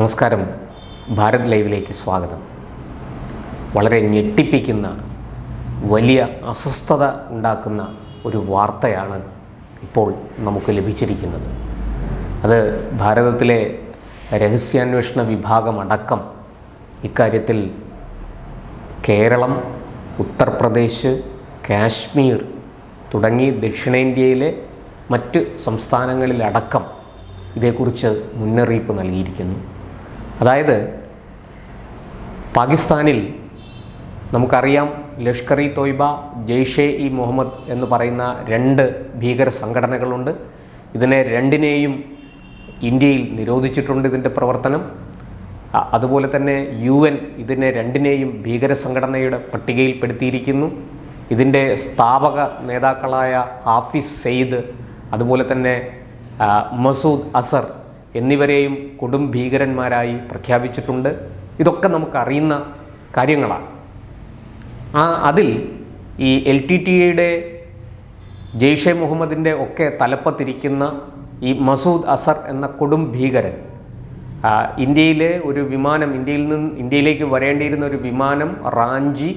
നമസ്കാരം. ഭാരത് ലൈവിലേക്ക് സ്വാഗതം. വളരെ ഞെട്ടിപ്പിക്കുന്ന വലിയ അസ്വസ്ഥത ഉണ്ടാക്കുന്ന ഒരു വാർത്തയാണ് ഇപ്പോൾ നമുക്ക് ലഭിച്ചിരിക്കുന്നത്. അത് ഭാരതത്തിലെ രഹസ്യാന്വേഷണ വിഭാഗമടക്കം ഇക്കാര്യത്തിൽ കേരളം ഉത്തർപ്രദേശ് കാശ്മീർ തുടങ്ങി ദക്ഷിണേന്ത്യയിലെ മറ്റ് സംസ്ഥാനങ്ങളിലടക്കം ഇതേക്കുറിച്ച് മുന്നറിയിപ്പ് നൽകിയിരിക്കുന്നു. അതായത് പാകിസ്ഥാനിൽ നമുക്കറിയാം ലഷ്കർ ഇ തോയ്ബ ജെയ്ഷെ ഇ മുഹമ്മദ് എന്ന് പറയുന്ന രണ്ട് ഭീകര സംഘടനകളുണ്ട്. ഇതിനെ രണ്ടിനെയും ഇന്ത്യയിൽ നിരോധിച്ചിട്ടുണ്ട് ഇതിന്റെ പ്രവർത്തനം. അതുപോലെ തന്നെ യു എൻ ഇതിനെ രണ്ടിനെയും ഭീകര സംഘടനയുടെ പട്ടികയിൽപ്പെടുത്തിയിരിക്കുന്നു. ഇതിന്റെ സ്ഥാപക നേതാക്കളായ ഹാഫിസ് സെയ്ദ് അതുപോലെ തന്നെ മസൂദ് അസർ എന്നിവരെയും കൊടും ഭീകരന്മാരായി പ്രഖ്യാപിച്ചിട്ടുണ്ട്. ഇതൊക്കെ നമുക്കറിയുന്ന കാര്യങ്ങളാണ്. ആ അതിൽ ഈ എൽ ടി ടി എയുടെ ജെയ്ഷെ മുഹമ്മദിന്റെ ഒക്കെ തലപ്പത്തിരിക്കുന്ന ഈ മസൂദ് അസർ എന്ന കൊടും ഭീകരൻ ഇന്ത്യയിലെ ഒരു വിമാനം ഇന്ത്യയിൽ നിന്ന് ഇന്ത്യയിലേക്ക് വരേണ്ടിയിരുന്ന ഒരു വിമാനം റാഞ്ചി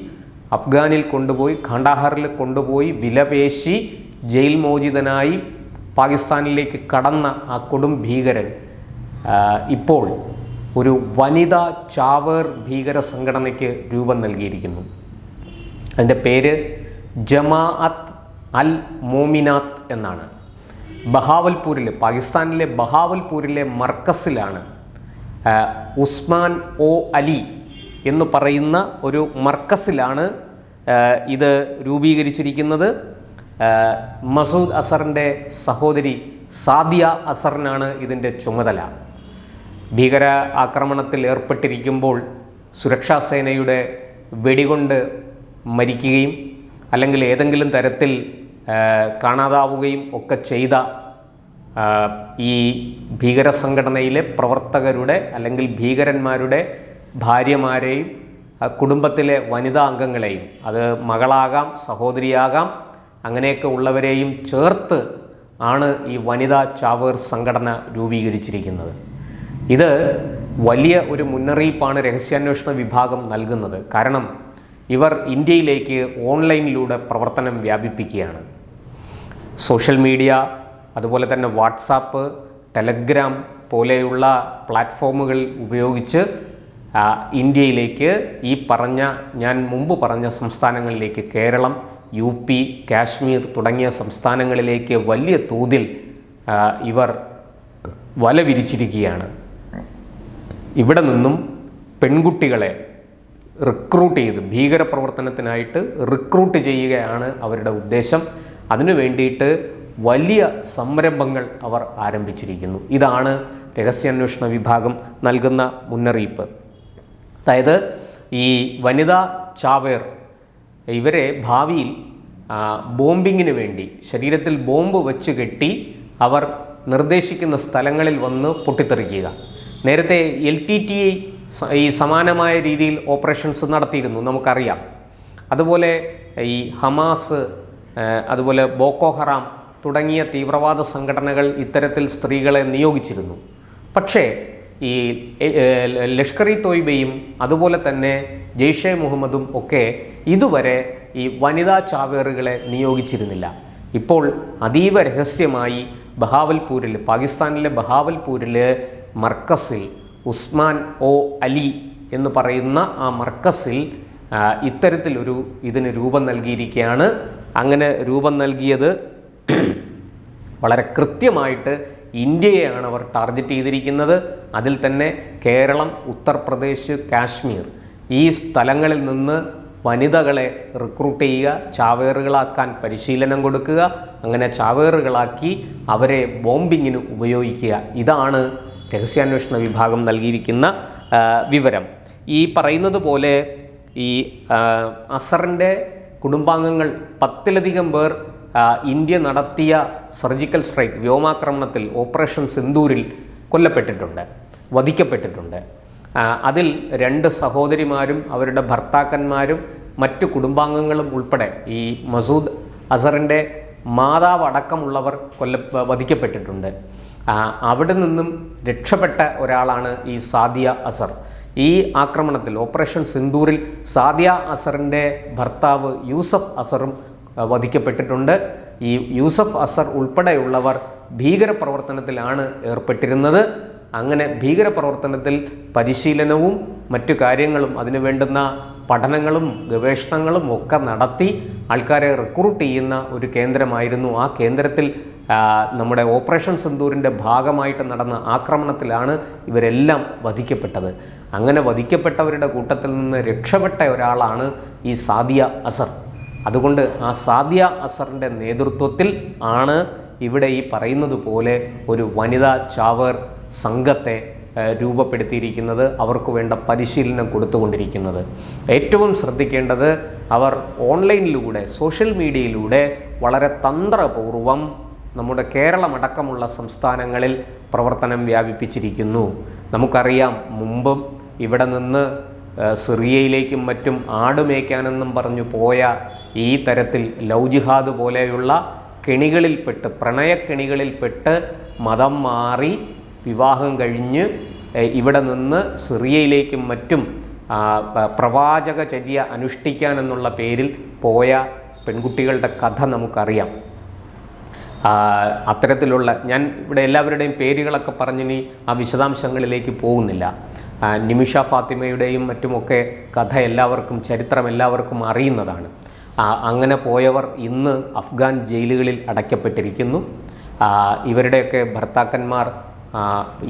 അഫ്ഗാനിൽ കൊണ്ടുപോയി ഖണ്ഡാഹാറിൽ കൊണ്ടുപോയി വിലപേശി ജയിൽ മോചിതനായി പാകിസ്ഥാനിലേക്ക് കടന്ന ആ കൊടും ഭീകരൻ ഇപ്പോൾ ഒരു വനിതാ ചാവേർ ഭീകര സംഘടനയ്ക്ക് രൂപം നൽകിയിരിക്കുന്നു. അതിന്റെ പേര് ജമാഅത്ത് അൽ മോമിനാത്ത് എന്നാണ്. ബഹാവൽപൂരിൽ പാകിസ്ഥാനിലെ ബഹാവൽപൂരിലെ മർക്കസിലാണ് ഉസ്മാൻ ഒ അലി എന്ന് പറയുന്ന ഒരു മർക്കസിലാണ് ഇത് രൂപീകരിച്ചിരിക്കുന്നത്. മസൂദ് അസറിന്റെ സഹോദരി സാദിയ അസറിനാണ് ഇതിന്റെ ചുമതല. ഭീകര ആക്രമണത്തിൽ ഏർപ്പെട്ടിരിക്കുമ്പോൾ സുരക്ഷാ സേനയുടെ വെടികൊണ്ട് മരിക്കുകയും അല്ലെങ്കിൽ ഏതെങ്കിലും തരത്തിൽ കാണാതാവുകയും ഒക്കെ ചെയ്ത ഈ ഭീകര സംഘടനയിലെ പ്രവർത്തകരുടെ അല്ലെങ്കിൽ ഭീകരന്മാരുടെ ഭാര്യമാരെയും കുടുംബത്തിലെ വനിതാ അംഗങ്ങളെയും അത് മകളാകാം സഹോദരിയാകാം അങ്ങനെയൊക്കെ ഉള്ളവരെയും ചേർത്ത് ആണ് ഈ വനിതാ ചാവേർ സംഘടന രൂപീകരിച്ചിരിക്കുന്നത്. ഇത് വലിയ ഒരു മുന്നറിയിപ്പാണ് രഹസ്യാന്വേഷണ വിഭാഗം നൽകുന്നത്. കാരണം ഇവർ ഇന്ത്യയിലേക്ക് ഓൺലൈനിലൂടെ പ്രവർത്തനം വ്യാപിപ്പിക്കുകയാണ്. സോഷ്യൽ മീഡിയ അതുപോലെ തന്നെ വാട്സാപ്പ് ടെലഗ്രാം പോലെയുള്ള പ്ലാറ്റ്ഫോമുകൾ ഉപയോഗിച്ച് ഇന്ത്യയിലേക്ക് ഈ പറഞ്ഞ ഞാൻ മുമ്പ് പറഞ്ഞ സംസ്ഥാനങ്ങളിലേക്ക് കേരളം യു പി കാശ്മീർ തുടങ്ങിയ സംസ്ഥാനങ്ങളിലേക്ക് വലിയ തോതിൽ ഇവർ വല വിരിച്ചിരിക്കുകയാണ്. ഇവിടെ നിന്നും പെൺകുട്ടികളെ റിക്രൂട്ട് ചെയ്ത് ഭീകരപ്രവർത്തനത്തിനായിട്ട് റിക്രൂട്ട് ചെയ്യുകയാണ് അവരുടെ ഉദ്ദേശം. അതിനു വേണ്ടിയിട്ട് വലിയ സംരംഭങ്ങൾ അവർ ആരംഭിച്ചിരിക്കുന്നു. ഇതാണ് രഹസ്യാന്വേഷണ വിഭാഗം നൽകുന്ന മുന്നറിയിപ്പ്. അതായത് ഈ വനിതാ ചാവേർ ഇവരെ ഭാവിയിൽ ബോംബിങ്ങിന് വേണ്ടി ശരീരത്തിൽ ബോംബ് വെച്ച് കെട്ടി അവർ നിർദ്ദേശിക്കുന്ന സ്ഥലങ്ങളിൽ വന്ന് പൊട്ടിത്തെറിക്കുക. നേരത്തെ എൽ ടി ടി ഈ സമാനമായ രീതിയിൽ ഓപ്പറേഷൻസ് നടത്തിയിരുന്നു നമുക്കറിയാം. അതുപോലെ ഈ ഹമാസ് അതുപോലെ ബോക്കോ ഹറാം തുടങ്ങിയ തീവ്രവാദ സംഘടനകൾ ഇത്തരത്തിൽ സ്ത്രീകളെ നിയോഗിച്ചിരുന്നു. പക്ഷേ ഈ ലഷ്കർ ഇ തോയ്ബയും അതുപോലെ തന്നെ ജെയ്ഷെ മുഹമ്മദും ഒക്കെ ഇതുവരെ ഈ വനിതാ ചാവേറുകളെ നിയോഗിച്ചിരുന്നില്ല. ഇപ്പോൾ അതീവ രഹസ്യമായി ബഹാവൽപൂരിൽ പാകിസ്ഥാനിലെ ബഹാവൽപൂരിൽ മർക്കസിൽ ഉസ്മാൻ ഒ അലി എന്ന് പറയുന്ന ആ മർക്കസിൽ ഇത്തരത്തിലൊരു ഇതിന് രൂപം നൽകിയിരിക്കുകയാണ്. അങ്ങനെ രൂപം നൽകിയത് വളരെ കൃത്യമായിട്ട് ഇന്ത്യയെയാണ് അവർ ടാർഗറ്റ് ചെയ്തിരിക്കുന്നത്. അതിൽ തന്നെ കേരളം ഉത്തർപ്രദേശ് കാശ്മീർ. ഈ സ്ഥലങ്ങളിൽ നിന്ന് വനിതകളെ റിക്രൂട്ട് ചെയ്യുക ചാവേറുകളാക്കാൻ പരിശീലനം കൊടുക്കുക അങ്ങനെ ചാവേറുകളാക്കി അവരെ ബോംബിങ്ങിന് ഉപയോഗിക്കുക. ഇതാണ് രഹസ്യാന്വേഷണ വിഭാഗം നൽകിയിരിക്കുന്ന വിവരം. ഈ പറയുന്നത് പോലെ ഈ അസറിന്റെ കുടുംബാംഗങ്ങൾ പത്തിലധികം പേർ ഇന്ത്യ നടത്തിയ സർജിക്കൽ സ്ട്രൈക്ക് വ്യോമാക്രമണത്തിൽ ഓപ്പറേഷൻ സിന്ദൂരിൽ കൊല്ലപ്പെട്ടിട്ടുണ്ട്. വധിക്കപ്പെട്ടിട്ടുണ്ട്. അതിൽ രണ്ട് സഹോദരിമാരും അവരുടെ ഭർത്താക്കന്മാരും മറ്റു കുടുംബാംഗങ്ങളും ഉൾപ്പെടെ ഈ മസൂദ് അസറിന്റെ മാതാവ് അടക്കമുള്ളവർ കൊല്ല വധിക്കപ്പെട്ടിട്ടുണ്ട്. അവിടെ നിന്നും രക്ഷപ്പെട്ട ഒരാളാണ് ഈ സാദിയ അസർ. ഈ ആക്രമണത്തിൽ ഓപ്പറേഷൻ സിന്ദൂറിൽ സാദിയ അസറിന്റെ ഭർത്താവ് യൂസഫ് അസറും വധിക്കപ്പെട്ടിട്ടുണ്ട്. ഈ യൂസഫ് അസർ ഉൾപ്പെടെയുള്ളവർ ഭീകരപ്രവർത്തനത്തിലാണ് ഏർപ്പെട്ടിരുന്നത്. അങ്ങനെ ഭീകരപ്രവർത്തനത്തിൽ പരിശീലനവും മറ്റു കാര്യങ്ങളും അതിനു വേണ്ടുന്ന പഠനങ്ങളും ഗവേഷണങ്ങളും ഒക്കെ നടത്തി ആൾക്കാരെ റിക്രൂട്ട് ചെയ്യുന്ന ഒരു കേന്ദ്രമായിരുന്നു. ആ കേന്ദ്രത്തിൽ നമ്മുടെ ഓപ്പറേഷൻ സിന്ദൂരിന്റെ ഭാഗമായിട്ട് നടന്ന ആക്രമണത്തിലാണ് ഇവരെല്ലാം വധിക്കപ്പെട്ടത്. അങ്ങനെ വധിക്കപ്പെട്ടവരുടെ കൂട്ടത്തിൽ നിന്ന് രക്ഷപ്പെട്ട ഒരാളാണ് ഈ സാദിയ അസർ. അതുകൊണ്ട് ആ സാദിയ അസറിന്റെ നേതൃത്വത്തിൽ ആണ് ഇവിടെ ഈ പറയുന്നത് പോലെ ഒരു വനിതാ ചാവേർ സംഘത്തെ രൂപപ്പെടുത്തിയിരിക്കുന്നത് അവർക്ക് വേണ്ട പരിശീലനം കൊടുത്തുകൊണ്ടിരിക്കുന്നത്. ഏറ്റവും ശ്രദ്ധിക്കേണ്ടത് അവർ ഓൺലൈനിലൂടെ സോഷ്യൽ മീഡിയയിലൂടെ വളരെ തന്ത്രപൂർവം നമ്മുടെ കേരളമടക്കമുള്ള സംസ്ഥാനങ്ങളിൽ പ്രവർത്തനം വ്യാപിപ്പിച്ചിരിക്കുന്നു. നമുക്കറിയാം മുമ്പും ഇവിടെ നിന്ന് സിറിയയിലേക്കും മറ്റും ആടുമേയ്ക്കാനെന്നും പറഞ്ഞു പോയ ഈ തരത്തിൽ ലവ് ജിഹാദ് പോലെയുള്ള കെണികളിൽപ്പെട്ട് പ്രണയക്കെണികളിൽപ്പെട്ട് മതം മാറി വിവാഹം കഴിഞ്ഞ് ഇവിടെ നിന്ന് സിറിയയിലേക്കും മറ്റും പ്രവാചക ചര്യ അനുഷ്ഠിക്കാൻ അനുഷ്ഠിക്കാനെന്നുള്ള പേരിൽ പോയ പെൺകുട്ടികളുടെ കഥ നമുക്കറിയാം. അത്തരത്തിലുള്ള ഞാൻ ഇവിടെ എല്ലാവരുടെയും പേരുകളൊക്കെ പറഞ്ഞിനി ആ വിശദാംശങ്ങളിലേക്ക് പോകുന്നില്ല. നിമിഷ ഫാത്തിമയുടെയും മറ്റുമൊക്കെ കഥ എല്ലാവർക്കും ചരിത്രം എല്ലാവർക്കും അറിയുന്നതാണ്. അങ്ങനെ പോയവർ ഇന്ന് അഫ്ഗാൻ ജയിലുകളിൽ അടയ്ക്കപ്പെട്ടിരിക്കുന്നു. ഇവരുടെയൊക്കെ ഭർത്താക്കന്മാർ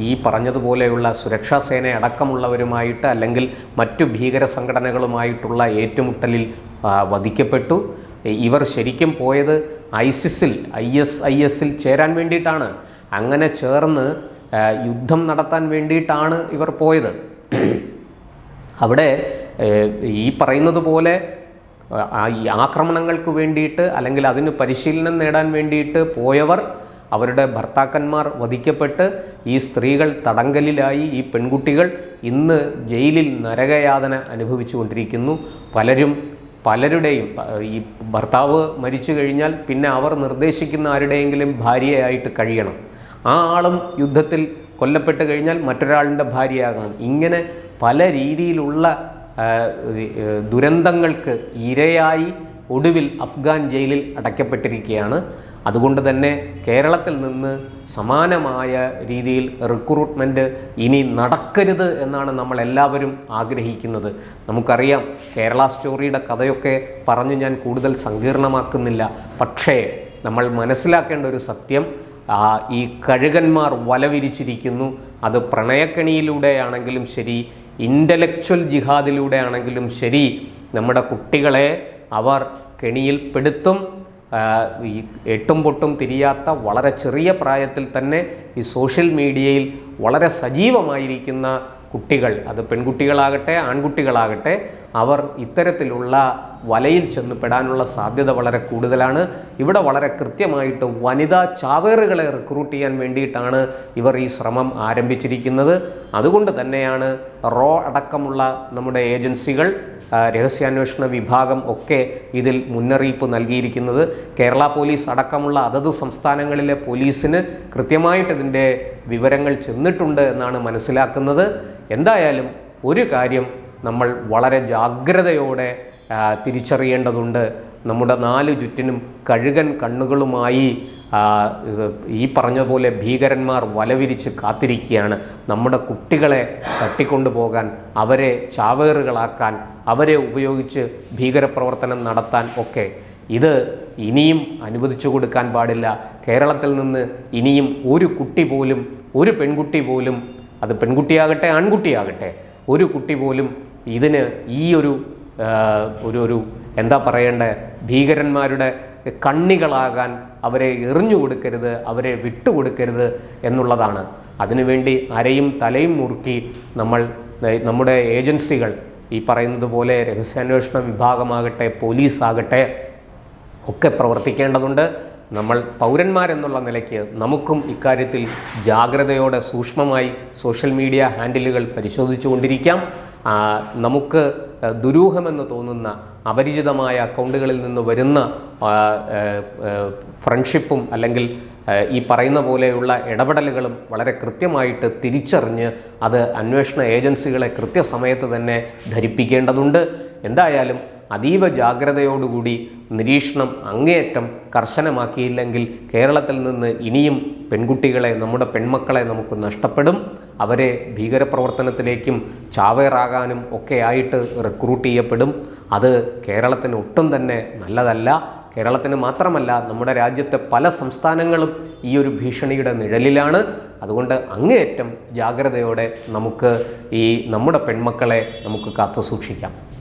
ഈ പറഞ്ഞതുപോലെയുള്ള സുരക്ഷാ സേന അടക്കമുള്ളവരുമായിട്ട് അല്ലെങ്കിൽ മറ്റു ഭീകര സംഘടനകളുമായിട്ടുള്ള ഏറ്റുമുട്ടലിൽ വധിക്കപ്പെട്ടു. ഇവർ ശരിക്കും പോയത് ഐസിസിൽ ഐ എസ് ഐ എസിൽ ചേരാൻ വേണ്ടിയിട്ടാണ്. അങ്ങനെ ചേർന്ന് യുദ്ധം നടത്താൻ വേണ്ടിയിട്ടാണ് ഇവർ പോയത്. അവിടെ ഈ പറയുന്നത് പോലെ ഈ ആക്രമണങ്ങൾക്ക് വേണ്ടിയിട്ട് അല്ലെങ്കിൽ അതിന് പരിശീലനം നേടാൻ വേണ്ടിയിട്ട് പോയവർ അവരുടെ ഭർത്താക്കന്മാർ വധിക്കപ്പെട്ട് ഈ സ്ത്രീകൾ തടങ്കലിലായി ഈ പെൺകുട്ടികൾ ഇന്ന് ജയിലിൽ നരകയാതന അനുഭവിച്ചുകൊണ്ടിരിക്കുന്നു പലരും പലരുടെയും ഈ ഭർത്താവ് മരിച്ചു കഴിഞ്ഞാൽ പിന്നെ അവർ നിർദ്ദേശിക്കുന്ന ആരുടെയെങ്കിലും ഭാര്യയായിട്ട് കഴിയണം. ആ ആളും യുദ്ധത്തിൽ കൊല്ലപ്പെട്ട് കഴിഞ്ഞാൽ മറ്റൊരാളിന്റെ ഭാര്യയാകണം. ഇങ്ങനെ പല രീതിയിലുള്ള ദുരന്തങ്ങൾക്ക് ഇരയായി ഒടുവിൽ അഫ്ഗാൻ ജയിലിൽ അടയ്ക്കപ്പെട്ടിരിക്കുകയാണ്. അതുകൊണ്ട് തന്നെ കേരളത്തിൽ നിന്ന് സമാനമായ രീതിയിൽ റിക്രൂട്ട്മെന്റ് ഇനി നടക്കരുത് എന്നാണ് നമ്മൾ എല്ലാവരും ആഗ്രഹിക്കുന്നത്. നമുക്കറിയാം കേരള സ്റ്റോറിയുടെ കഥയൊക്കെ പറഞ്ഞ് ഞാൻ കൂടുതൽ സങ്കീർണമാക്കുന്നില്ല. പക്ഷേ നമ്മൾ മനസ്സിലാക്കേണ്ട ഒരു സത്യം ഈ കഴുകന്മാർ വലവിരിച്ചിരിക്കുന്നു. അത് പ്രണയക്കണിയിലൂടെയാണെങ്കിലും ശരി ഇന്റലക്ച്വൽ ജിഹാദിലൂടെ ആണെങ്കിലും ശരി നമ്മുടെ കുട്ടികളെ അവർ കെണിയിൽപ്പെടുത്തും ആ, ഈ എട്ടും പൊട്ടും തിരിയാത്ത വളരെ ചെറിയ പ്രായത്തിൽ തന്നെ ഈ സോഷ്യൽ മീഡിയയിൽ വളരെ സജീവമായിരിക്കുന്ന കുട്ടികൾ അത് പെൺകുട്ടികളാകട്ടെ ആൺകുട്ടികളാകട്ടെ അവർ ഇത്തരത്തിലുള്ള വലയിൽ ചെന്നുപെടാനുള്ള സാധ്യത വളരെ കൂടുതലാണ്. ഇവിടെ വളരെ കൃത്യമായിട്ട് വനിതാ ചാവേറുകളെ റിക്രൂട്ട് ചെയ്യാൻ വേണ്ടിയിട്ടാണ് ഇവർ ഈ ശ്രമം ആരംഭിച്ചിരിക്കുന്നത്. അതുകൊണ്ട് തന്നെയാണ് റോ അടക്കമുള്ള നമ്മുടെ ഏജൻസികൾ രഹസ്യാന്വേഷണ വിഭാഗം ഒക്കെ ഇതിൽ മുന്നറിയിപ്പ് നൽകിയിരിക്കുന്നത്. കേരള പോലീസ് അടക്കമുള്ള അതത് സംസ്ഥാനങ്ങളിലെ പോലീസിന് കൃത്യമായിട്ട് ഇതിന്റെ വിവരങ്ങൾ ചെന്നിട്ടുണ്ട് എന്നാണ് മനസ്സിലാക്കുന്നത്. എന്തായാലും ഒരു കാര്യം നമ്മൾ വളരെ ജാഗ്രതയോടെ തിരിച്ചറിയേണ്ടതുണ്ട്. നമ്മുടെ നാല് ചുറ്റിനും കഴുകൻ കണ്ണുകളുമായി ഈ പറഞ്ഞ പോലെ ഭീകരന്മാർ വലവിരിച്ച് കാത്തിരിക്കുകയാണ്. നമ്മുടെ കുട്ടികളെ തട്ടിക്കൊണ്ടുപോകാൻ അവരെ ചാവേറുകളാക്കാൻ അവരെ ഉപയോഗിച്ച് ഭീകരപ്രവർത്തനം നടത്താൻ ഒക്കെ. ഇത് ഇനിയും അനുവദിച്ചു കൊടുക്കാൻ പാടില്ല. കേരളത്തിൽ നിന്ന് ഇനിയും ഒരു കുട്ടി പോലും ഒരു പെൺകുട്ടി പോലും അത് പെൺകുട്ടിയാകട്ടെ ആൺകുട്ടിയാകട്ടെ ഒരു കുട്ടി പോലും ഇതിന് ഈ ഒരു ഒരു ഒരു എന്താ പറയേണ്ട? ഭീകരന്മാരുടെ കണ്ണികളാകാൻ അവരെ എറിഞ്ഞു കൊടുക്കരുത് അവരെ വിട്ടുകൊടുക്കരുത് എന്നുള്ളതാണ്. അതിനുവേണ്ടി അരയും തലയും മുറുക്കി നമ്മൾ നമ്മുടെ ഏജൻസികൾ ഈ പറയുന്നത് പോലെ രഹസ്യാന്വേഷണ വിഭാഗമാകട്ടെ പോലീസ് ആകട്ടെ ഒക്കെ പ്രവർത്തിക്കേണ്ടതുണ്ട്. നമ്മൾ പൗരന്മാരെന്നുള്ള നിലയ്ക്ക് നമുക്കും ഇക്കാര്യത്തിൽ ജാഗ്രതയോടെ സൂക്ഷ്മമായി സോഷ്യൽ മീഡിയ ഹാൻഡിലുകൾ പരിശോധിച്ചു കൊണ്ടിരിക്കാം. ആ, നമുക്ക് ദുരൂഹമെന്ന് തോന്നുന്ന അപരിചിതമായ അക്കൗണ്ടുകളിൽ നിന്ന് വരുന്ന ഫ്രണ്ട്ഷിപ്പും അല്ലെങ്കിൽ ഈ പറയുന്ന പോലെയുള്ള ഇടപെടലുകളും വളരെ കൃത്യമായിട്ട് തിരിച്ചറിഞ്ഞ് അത് അന്വേഷണ ഏജൻസികളെ കൃത്യസമയത്ത് തന്നെ ധരിപ്പിക്കേണ്ടതുണ്ട്. എന്തായാലും അതീവ ജാഗ്രതയോടുകൂടി നിരീക്ഷണം അങ്ങേയറ്റം കർശനമാക്കിയില്ലെങ്കിൽ കേരളത്തിൽ നിന്ന് ഇനിയും പെൺകുട്ടികളെ നമ്മുടെ പെൺമക്കളെ നമുക്ക് നഷ്ടപ്പെടും. അവരെ ഭീകരപ്രവർത്തനത്തിലേക്കും ചാവേറാകാനും ഒക്കെയായിട്ട് റിക്രൂട്ട് ചെയ്യപ്പെടും. അത് കേരളത്തിന് ഒട്ടും തന്നെ നല്ലതല്ല. കേരളത്തിന് മാത്രമല്ല നമ്മുടെ രാജ്യത്തെ പല സംസ്ഥാനങ്ങളും ഈ ഒരു ഭീഷണിയുടെ നിഴലിലാണ്. അതുകൊണ്ട് അങ്ങേയറ്റം ജാഗ്രതയോടെ നമുക്ക് ഈ നമ്മുടെ പെൺമക്കളെ നമുക്ക് കാത്തു സൂക്ഷിക്കാം